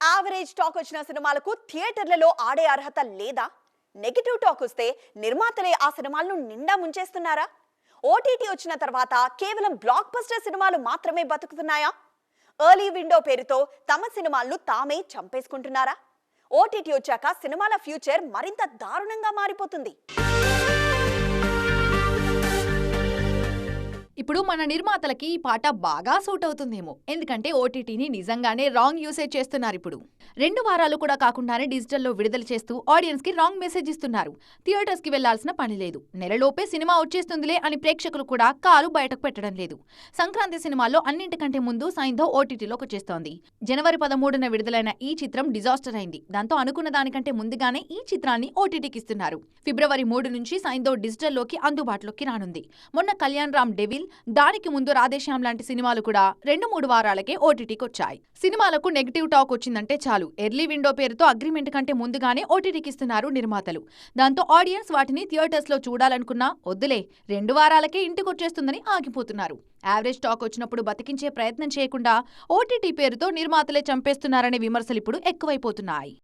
Average talk వచ్చిన సినిమాలకు థియేటర్లలో ఆడే అర్హత లేదా? నెగిటివ్ టాక్ వస్తే నిర్మాతలే ఆ సినిమాలను నిండా ముంచేస్తున్నారా? ఓటీటీ వచ్చిన తర్వాత కేవలం బ్లాక్ బస్టర్ సినిమాలు మాత్రమే బతుకుతున్నాయా? ఎర్లీ విండో పేరుతో తమ సినిమాలను తామే చంపేసుకుంటున్నారా? ఓటీటీ వచ్చాక సినిమాల ఫ్యూచర్ మరింత దారుణంగా మారిపోతుంది. ఇప్పుడు మన నిర్మాతలకి ఈ పాట బాగా సూట్ అవుతుందేమో. ఎందుకంటే ఓటీటీని నిజంగానే రాంగ్ యూసేజ్ చేస్తున్నారు ఇప్పుడు. రెండు వారాలు కూడా కాకుండానే డిజిటల్లో విడుదల చేస్తూ ఆడియన్స్కి రాంగ్ మెసేజ్ ఇస్తున్నారు. థియేటర్స్కి వెళ్ళాల్సిన పని లేదు. నెలలోపే సినిమా వచ్చేస్తుందిలే అని ప్రేక్షకులు కూడా కారు బయటకు పెట్టడం లేదు. సంక్రాంతి సినిమాల్లో అన్నింటికంటే ముందు సైంధవ్ ఓటీటీలోకి వచ్చేస్తోంది. జనవరి పదమూడున విడుదలైన ఈ చిత్రం డిజాస్టర్ అయింది. దాంతో అనుకున్న దానికంటే ముందుగానే ఈ చిత్రాన్ని ఓటీటీకి ఇస్తున్నారు. ఫిబ్రవరి మూడు నుంచి సైంధవ్ డిజిటల్లోకి అందుబాటులోకి రానుంది. మొన్న కళ్యాణ్ రామ్ డెవిల్ దానికి ముందు రాధేశ్యామ్ లాంటి సినిమాలు కూడా రెండు మూడు వారాలకే ఓటీటీకి వచ్చాయి సినిమాలకు నెగిటివ్ టాక్ వచ్చిందంటే చాలు. ఎర్లీ విండో పేరుతో అగ్రిమెంట్ కంటే ముందుగానే ఓటీటీకి ఇస్తున్నారు నిర్మాతలు. దాంతో ఆడియన్స్ వాటిని థియేటర్స్లో చూడాలనుకున్నా వద్దులే రెండు వారాలకే ఇంటికి వచ్చేస్తుందని ఆగిపోతున్నారు. యావరేజ్ టాక్ వచ్చినప్పుడు బతికించే ప్రయత్నం చేయకుండా ఓటీటీ పేరుతో నిర్మాతలే చంపేస్తున్నారనే విమర్శలు ఇప్పుడు ఎక్కువైపోతున్నాయి.